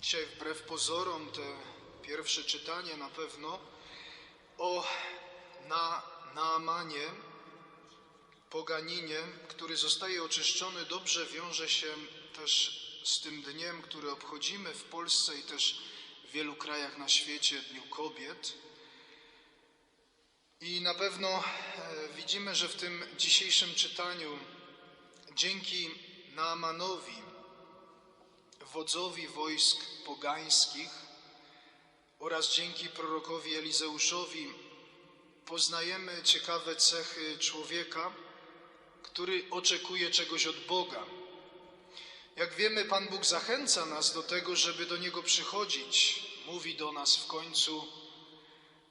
Dzisiaj wbrew pozorom te pierwsze czytanie na pewno o na, Naamanie, poganinie, który zostaje oczyszczony, dobrze wiąże się też z tym dniem, który obchodzimy w Polsce i też w wielu krajach na świecie, Dniu Kobiet. I na pewno e, widzimy, że w tym dzisiejszym czytaniu dzięki Naamanowi, wodzowi wojsk pogańskich oraz dzięki prorokowi Elizeuszowi poznajemy ciekawe cechy człowieka, który oczekuje czegoś od Boga. Jak wiemy, Pan Bóg zachęca nas do tego, żeby do Niego przychodzić. Mówi do nas w końcu: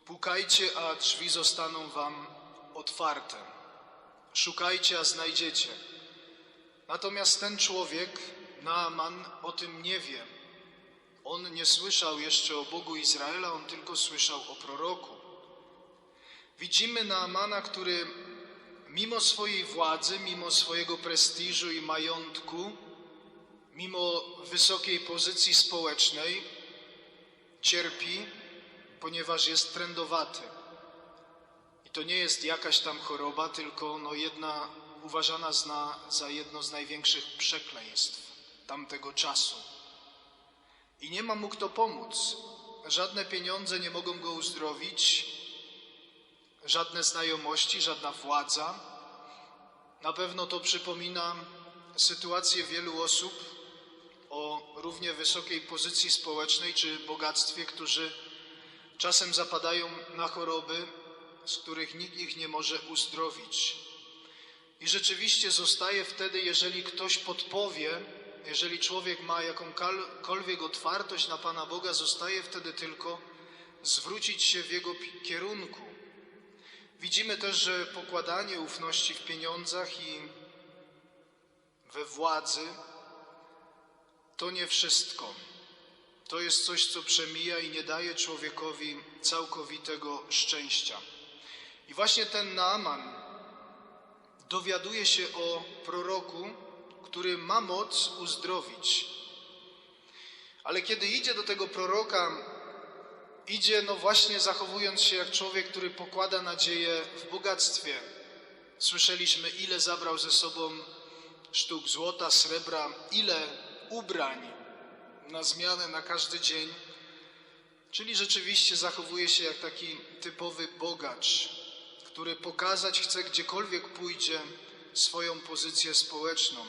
Pukajcie, a drzwi zostaną Wam otwarte. Szukajcie, a znajdziecie. Natomiast ten człowiek, Naaman, o tym nie wie. On nie słyszał jeszcze o Bogu Izraela, on tylko słyszał o proroku. Widzimy Naamana, który mimo swojej władzy, mimo swojego prestiżu i majątku, mimo wysokiej pozycji społecznej, cierpi, ponieważ jest trędowaty. I to nie jest jakaś tam choroba, tylko no jedna uważana zna za jedno z największych przekleństw tamtego czasu. I nie ma mu kto pomóc. Żadne pieniądze nie mogą go uzdrowić, żadne znajomości, żadna władza. Na pewno to przypomina sytuację wielu osób o równie wysokiej pozycji społecznej czy bogactwie, którzy czasem zapadają na choroby, z których nikt ich nie może uzdrowić. I rzeczywiście zostaje wtedy, jeżeli ktoś podpowie, jeżeli człowiek ma jakąkolwiek otwartość na Pana Boga, zostaje wtedy tylko zwrócić się w Jego kierunku. Widzimy też, że pokładanie ufności w pieniądzach i we władzy to nie wszystko. To jest coś, co przemija i nie daje człowiekowi całkowitego szczęścia. I właśnie ten Naaman dowiaduje się o proroku, który ma moc uzdrowić. Ale kiedy idzie do tego proroka, idzie no właśnie zachowując się jak człowiek, który pokłada nadzieję w bogactwie. Słyszeliśmy, ile zabrał ze sobą sztuk złota, srebra, ile ubrań na zmianę na każdy dzień. Czyli rzeczywiście zachowuje się jak taki typowy bogacz, który pokazać chce gdziekolwiek pójdzie swoją pozycję społeczną.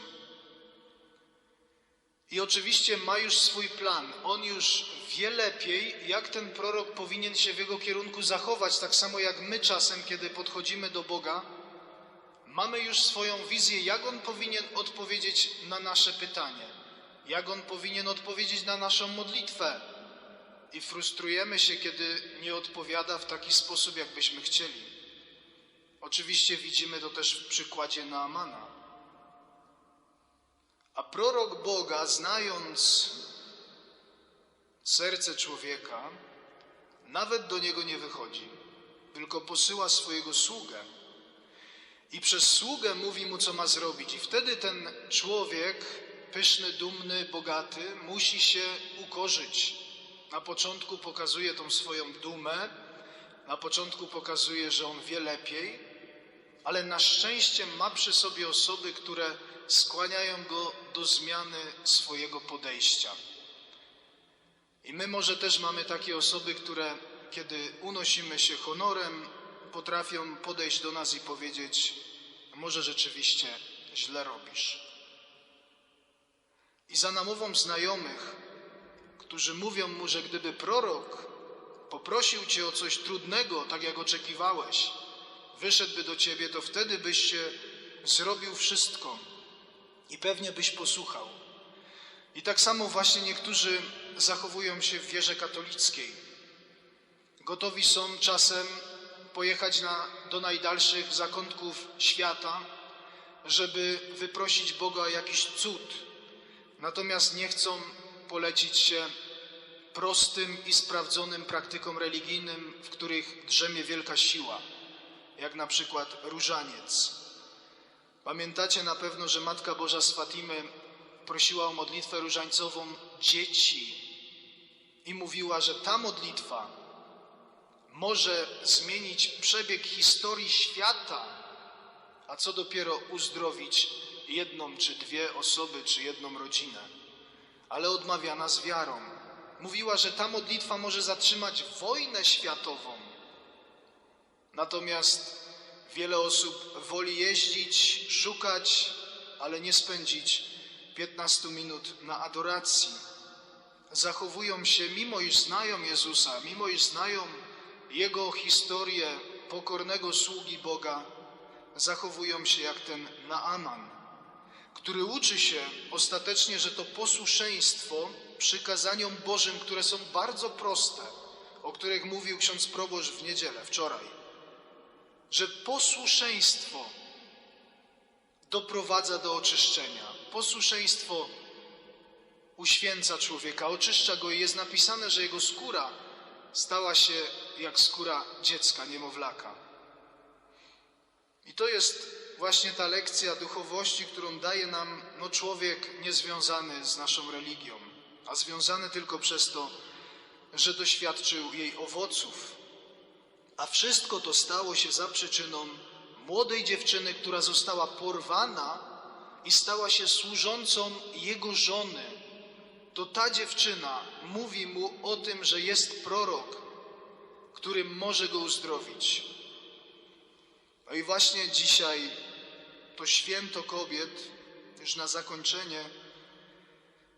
I oczywiście ma już swój plan. On już wie lepiej, jak ten prorok powinien się w jego kierunku zachować, tak samo jak my czasem, kiedy podchodzimy do Boga, mamy już swoją wizję, jak on powinien odpowiedzieć na nasze pytanie, jak on powinien odpowiedzieć na naszą modlitwę. I frustrujemy się, kiedy nie odpowiada w taki sposób, jakbyśmy chcieli. Oczywiście widzimy to też w przykładzie Naamana. A prorok Boga, znając serce człowieka, nawet do niego nie wychodzi, tylko posyła swojego sługę. I przez sługę mówi mu, co ma zrobić. I wtedy ten człowiek, pyszny, dumny, bogaty, musi się ukorzyć. Na początku pokazuje tą swoją dumę, na początku pokazuje, że on wie lepiej, ale na szczęście ma przy sobie osoby, które skłaniają go do zmiany swojego podejścia. I my może też mamy takie osoby, które kiedy unosimy się honorem, potrafią podejść do nas i powiedzieć: Może rzeczywiście źle robisz. I za namową znajomych, którzy mówią mu, że gdyby prorok poprosił cię o coś trudnego, tak jak oczekiwałeś, wyszedłby do ciebie, to wtedy byś się zrobił wszystko i pewnie byś posłuchał. I tak samo właśnie niektórzy zachowują się w wierze katolickiej. Gotowi są czasem pojechać na, do najdalszych zakątków świata, żeby wyprosić Boga jakiś cud. Natomiast nie chcą polecić się prostym i sprawdzonym praktykom religijnym, w których drzemie wielka siła, jak na przykład różaniec. Pamiętacie na pewno, że Matka Boża z Fatimy prosiła o modlitwę różańcową dzieci, i mówiła, że ta modlitwa może zmienić przebieg historii świata, a co dopiero uzdrowić jedną czy dwie osoby, czy jedną rodzinę. Ale odmawiana z wiarą. Mówiła, że ta modlitwa może zatrzymać wojnę światową. Natomiast wiele osób woli jeździć, szukać, ale nie spędzić 15 minut na adoracji. Zachowują się, mimo iż znają Jezusa, mimo iż znają Jego historię pokornego sługi Boga, zachowują się jak ten Naaman, który uczy się ostatecznie, że to posłuszeństwo przykazaniom Bożym, które są bardzo proste, o których mówił ksiądz proboszcz w niedzielę, wczoraj, że posłuszeństwo doprowadza do oczyszczenia. Posłuszeństwo uświęca człowieka, oczyszcza go i jest napisane, że jego skóra stała się jak skóra dziecka, niemowlaka. I to jest właśnie ta lekcja duchowości, którą daje nam no, człowiek niezwiązany z naszą religią, a związany tylko przez to, że doświadczył jej owoców. A wszystko to stało się za przyczyną młodej dziewczyny, która została porwana i stała się służącą jego żony. To ta dziewczyna mówi mu o tym, że jest prorok, który może go uzdrowić. No i właśnie dzisiaj to święto kobiet, już na zakończenie,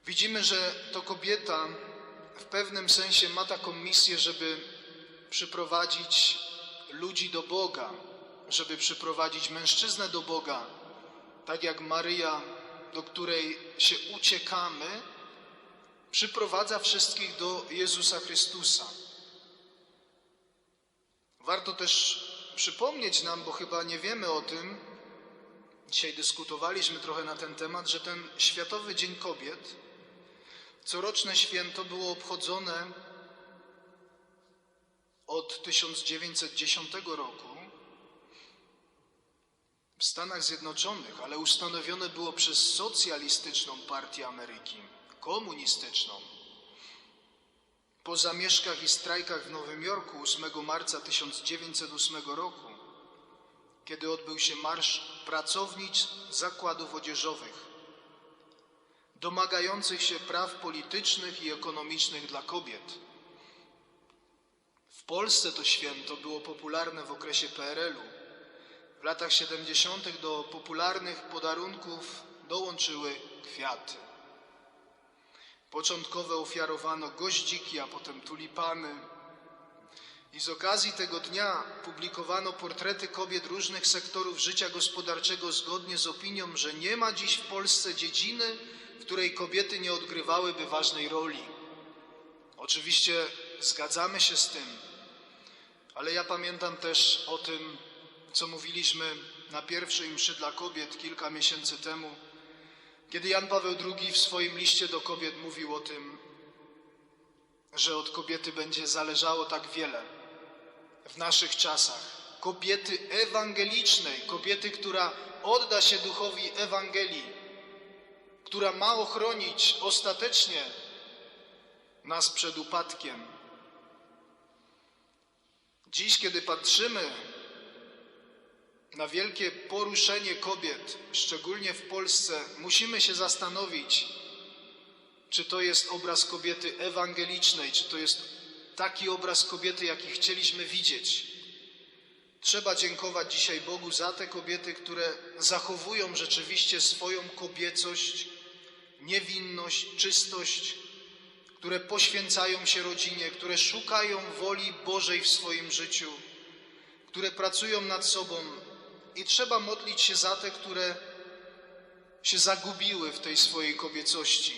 widzimy, że to kobieta w pewnym sensie ma taką misję, żeby przyprowadzić ludzi do Boga, żeby przyprowadzić mężczyznę do Boga, tak jak Maryja, do której się uciekamy, przyprowadza wszystkich do Jezusa Chrystusa. Warto też przypomnieć nam, bo chyba nie wiemy o tym, dzisiaj dyskutowaliśmy trochę na ten temat, że ten Światowy Dzień Kobiet, coroczne święto było obchodzone od 1910 roku w Stanach Zjednoczonych, ale ustanowione było przez socjalistyczną partię Ameryki, komunistyczną. Po zamieszkach i strajkach w Nowym Jorku 8 marca 1908 roku, kiedy odbył się marsz pracownic zakładów odzieżowych, domagających się praw politycznych i ekonomicznych dla kobiet. W Polsce to święto było popularne w okresie PRL-u. W latach 70. do popularnych podarunków dołączyły kwiaty. Początkowo ofiarowano goździki, a potem tulipany. I z okazji tego dnia publikowano portrety kobiet różnych sektorów życia gospodarczego zgodnie z opinią, że nie ma dziś w Polsce dziedziny, w której kobiety nie odgrywałyby ważnej roli. Oczywiście zgadzamy się z tym, ale ja pamiętam też o tym, co mówiliśmy na pierwszej mszy dla kobiet kilka miesięcy temu, kiedy Jan Paweł II w swoim liście do kobiet mówił o tym, że od kobiety będzie zależało tak wiele w naszych czasach. Kobiety ewangelicznej, kobiety, która odda się duchowi Ewangelii, która ma ochronić ostatecznie nas przed upadkiem. Dziś, kiedy patrzymy na wielkie poruszenie kobiet, szczególnie w Polsce, musimy się zastanowić, czy to jest obraz kobiety ewangelicznej, czy to jest taki obraz kobiety, jaki chcieliśmy widzieć. Trzeba dziękować dzisiaj Bogu za te kobiety, które zachowują rzeczywiście swoją kobiecość, niewinność, czystość, które poświęcają się rodzinie, które szukają woli Bożej w swoim życiu, które pracują nad sobą, i trzeba modlić się za te, które się zagubiły w tej swojej kobiecości,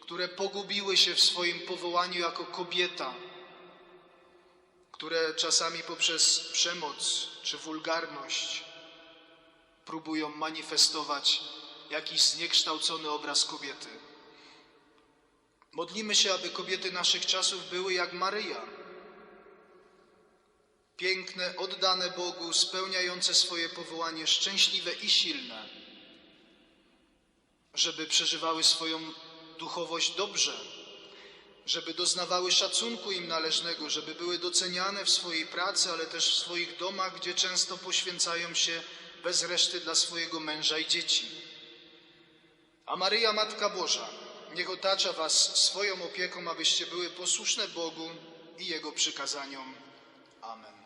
które pogubiły się w swoim powołaniu jako kobieta, które czasami poprzez przemoc czy wulgarność próbują manifestować jakiś zniekształcony obraz kobiety. Modlimy się, aby kobiety naszych czasów były jak Maryja. Piękne, oddane Bogu, spełniające swoje powołanie, szczęśliwe i silne, żeby przeżywały swoją duchowość dobrze, żeby doznawały szacunku im należnego, żeby były doceniane w swojej pracy, ale też w swoich domach, gdzie często poświęcają się bez reszty dla swojego męża i dzieci. A Maryja Matka Boża, niech otacza was swoją opieką, abyście były posłuszne Bogu i Jego przykazaniom. Amen.